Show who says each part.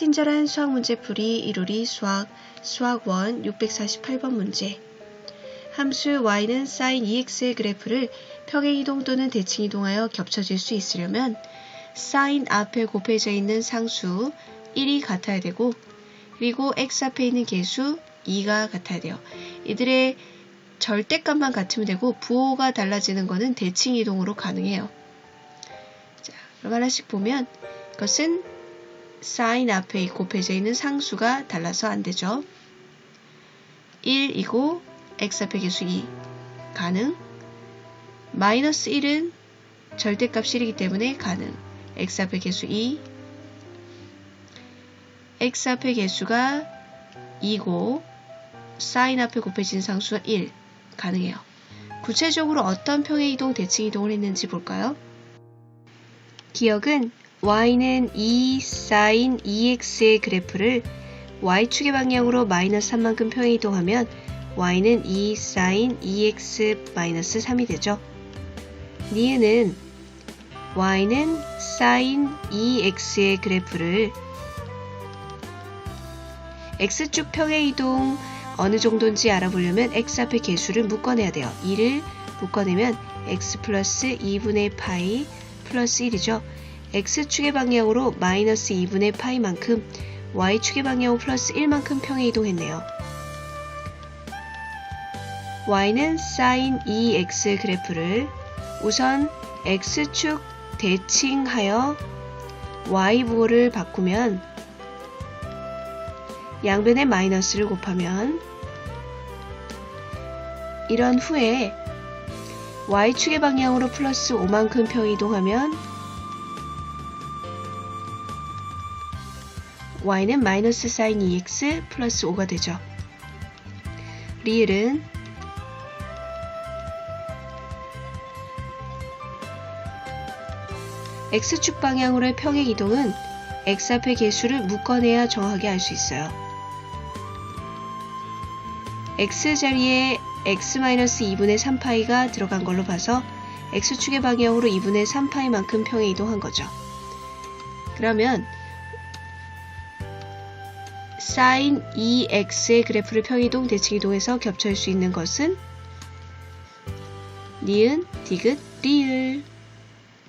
Speaker 1: 친절한 수학 문제 풀이 이루리 수학 수학 1 648번 문제 함수 y는 sin 2x의 그래프를 평행이동 또는 대칭이동하여 겹쳐질 수 있으려면 sin 앞에 곱해져 있는 상수 1이 같아야 되고 그리고 x 앞에 있는 개수 2가 같아야 돼요. 이들의 절대값만 같으면 되고 부호가 달라지는 것은 대칭이동으로 가능해요. 자, 그럼 하나씩 보면 이것은 sin 앞에 곱해져 있는 상수가 달라서 안 되죠. 1이고 x 앞에 개수 2 가능. 마이너스 1은 절대값 1이기 때문에 가능. x 앞에 개수 2 x 앞에 개수가 2고 sin 앞에 곱해진 상수가 1 가능해요. 구체적으로 어떤 평행 이동, 대칭 이동을 했는지 볼까요? 기억은 y는 2 sin 2x의 그래프를 y축의 방향으로 마이너스 3만큼 평행 이동하면 y는 2 sin 2x 마이너스 3이 되죠. 니은은 y는 sin 2x의 그래프를 x축 평행 이동 어느 정도인지 알아보려면 x 앞에 개수를 묶어내야 돼요. 2를 묶어내면 x 플러스 2분의 파이 플러스 1이죠. X축의 방향으로 마이너스 2분의 파이만큼 y축의 방향으로 플러스 1만큼 평행 이동했네요. y는 sin 2x 그래프를 우선 x축 대칭하여 y 부호를 바꾸면 양변에 마이너스를 곱하면 이런 후에 y축의 방향으로 플러스 5만큼 평 이동하면 y는 마이너스 사인 2x 플러스 5가 되죠. 리을은 x축 방향으로의 평행 이동은 x 앞의 개수를 묶어내야 정확하게 알수 있어요. x 자리에 x-2분의 3파이가 들어간 걸로 봐서 x축의 방향으로 2분의 3파이만큼 평행 이동한 거죠. 그러면 sin 2x의 그래프를 평이동, 대칭이동해서 겹칠 수 있는 것은 니은, 디귿, 리을